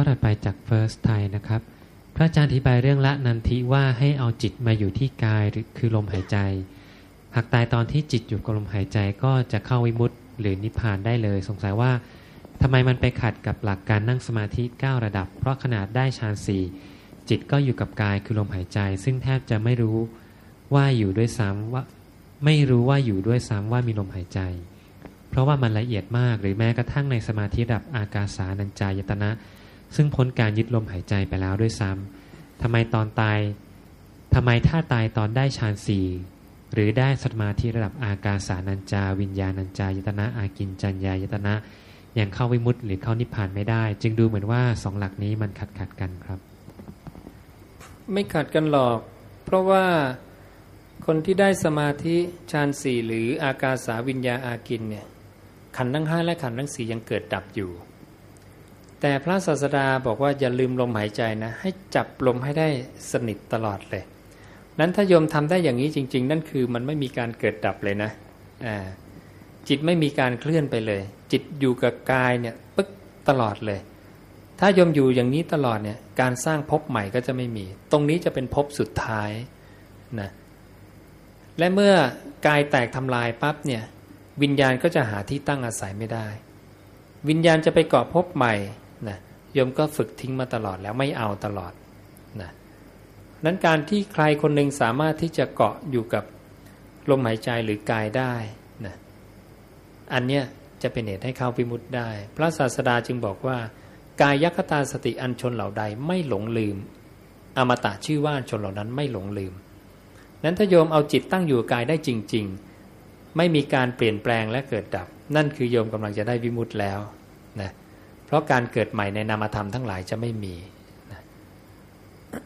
ข้อถัดไปจาก First Thai นะครับ พระอาจารย์อธิบายเรื่องละนันทิว่าให้เอาจิตมาอยู่ที่กายหรือคือลมหายใจ หากตายตอนที่จิตอยู่กับลมหายใจก็จะเข้าวิมุตติหรือนิพพานได้เลย สงสัยว่าทำไมมันไปขัดกับหลักการนั่งสมาธิ 9 ระดับ เพราะขนาดได้ฌานสี่จิตก็อยู่กับกายคือลมหายใจ ซึ่งแทบจะไม่รู้ว่าอยู่ด้วยซ้ำว่าไม่รู้ว่าอยู่ด้วยซ้ำว่ามีลมหายใจ เพราะว่ามันละเอียดมากหรือแม้กระทั่งในสมาธิระดับอากาสานัญจายตนะ ซึ่งพ้นการยึดลมหายใจไปแล้วด้วยซ้ำทำไมตอนตายทำไมถ้าตายตอนได้ฌานสี่หรือได้สมาธิระดับอากาสานัญจา วิญญาณัญจายตนะอากินจัญญายตนะยังเข้าวิมุตติหรือเข้านิพพานไม่ได้ จึงดูเหมือนว่าสองหลักนี้มันขัดขัดกันครับ ไม่ขัดกันหรอก เพราะว่าคนที่ได้สมาธิฌานสี่หรืออากาสาวิญญาอากินเนี่ยขันธ์ทั้งห้าและขันธ์ทั้งสี่ยังเกิดดับอยู่ แต่พระศาสดาบอกว่าอย่าลืมลมหายใจนะ ให้จับลมให้ได้สนิทตลอดเลย นั้นถ้าโยมทำได้อย่างนี้จริง ๆ นั่นคือมันไม่มีการเกิดดับเลยนะอ่าจิตไม่มีการเคลื่อนไปเลย จิตอยู่กับกายเนี่ยปึ๊กตลอดเลย ถ้าโยมอยู่อย่างนี้ตลอดเนี่ยการสร้างภพใหม่ก็จะไม่มี ตรงนี้จะเป็นภพสุดท้ายนะและเมื่อกายแตกทำลายปั๊บเนี่ยวิญญาณก็จะหาที่ตั้งอาศัยไม่ได้ วิญญาณจะไปเกาะภพใหม่ โยมก็ฝึกทิ้งมาตลอดแล้วไม่เอาตลอดนะนั้นการที่ใครคนหนึ่งสามารถที่จะเกาะอยู่กับลมหายใจหรือกายได้นะอันเนี้ยจะเป็นเหตุให้เข้าวิมุตได้ พระศาสดาจึงบอกว่า กายยัคตาสติอันชนเหล่าใดไม่หลงลืม อมตะชื่อว่าชนเหล่านั้นไม่หลงลืม นั้นถ้าโยมเอาจิตตั้งอยู่กายได้จริง ๆ ไม่มีการเปลี่ยนแปลงและเกิดดับ นั่นคือโยมกำลังจะได้วิมุตแล้วนะ เพราะการเกิดใหม่ในนามธรรมทั้งหลายจะไม่มี